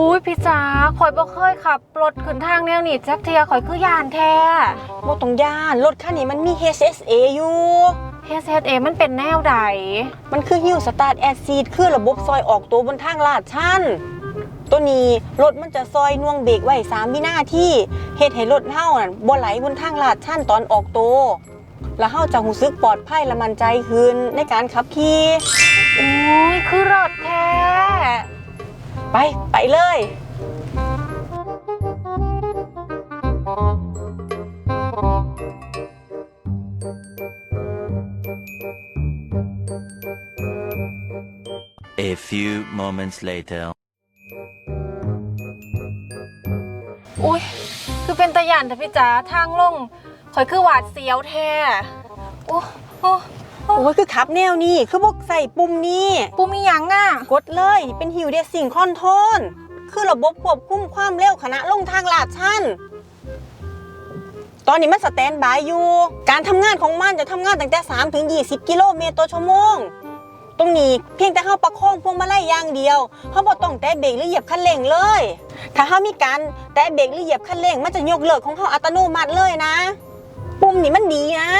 อุ้ยพี่จ๋าข่อยบ่เคยขับรถขึ้นทางแนวนี้จักเทียข่อยคือยานแท้บ่ต้องย่านรถคันนี้มันมี HSA อยู่เฮเซเอมันเป็นแนวใด มันคือฮิวสตาร์ทแอซีดคือระบบซอยออกตัวบนทางลาดชันตัวนี้รถมันจะซอยน่วงเบรกไว้3วินาทีเฮ็ดให้รถเฮานั่นบ่ไหลบนทางลาดชันตอนออกตัวแล้วเฮาจะรู้สึกปลอดภัยและมั่นใจขึ้นในการขับขี่อุ้ยคือรถแท้ ไป ไปเลย A few moments later. อุ้ยคือเป็นตะยานแต่พี่จ๋าทางลงข่อยคือหวาดเสียวแท้โอ้โอ้ โอ้ยคือขับแนวนี้คือบ่ใส่ปุ่มนี้ปูมีหยังอะ กดเลยเป็นฮิวเดซิ่งคอนโทรลคือระบบควบคุมความเร็วขณะลงทางลาดชันตอนนี้มันสแตนบายอยู่ การทำงานของมันจะทำงานตั้งแต่ 3 ถึง 20 กิโลเมตรต่อชั่วโมง ตรงนี้เพียงแต่เฮาประคองพวงมาลัยอย่างเดียวเฮาบ่ต้องแตะเบรกหรือเหยียบคันเร่งเลย ถ้าเฮามีการแตะเบรกหรือเหยียบคันเร่ง มันจะยกเลิกของเฮาอัตโนมัติเลยนะ ปุ่มนี่มันดีนะ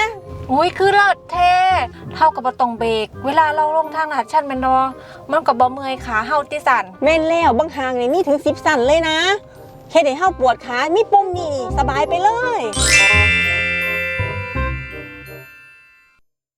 อุ้ยคือรถแท้เท่ากับบ่ต้องเบรกเวลาเราลงทางลาดชันแมันรอมันก็บ่เมื่อยขาเฮาติสั่นแม่นแล้วบางหางนี่มีถึงสิบสั่นเลยนะเฮ็ดให้เฮาปวดขามีปุ่มนี่สบายไปเลย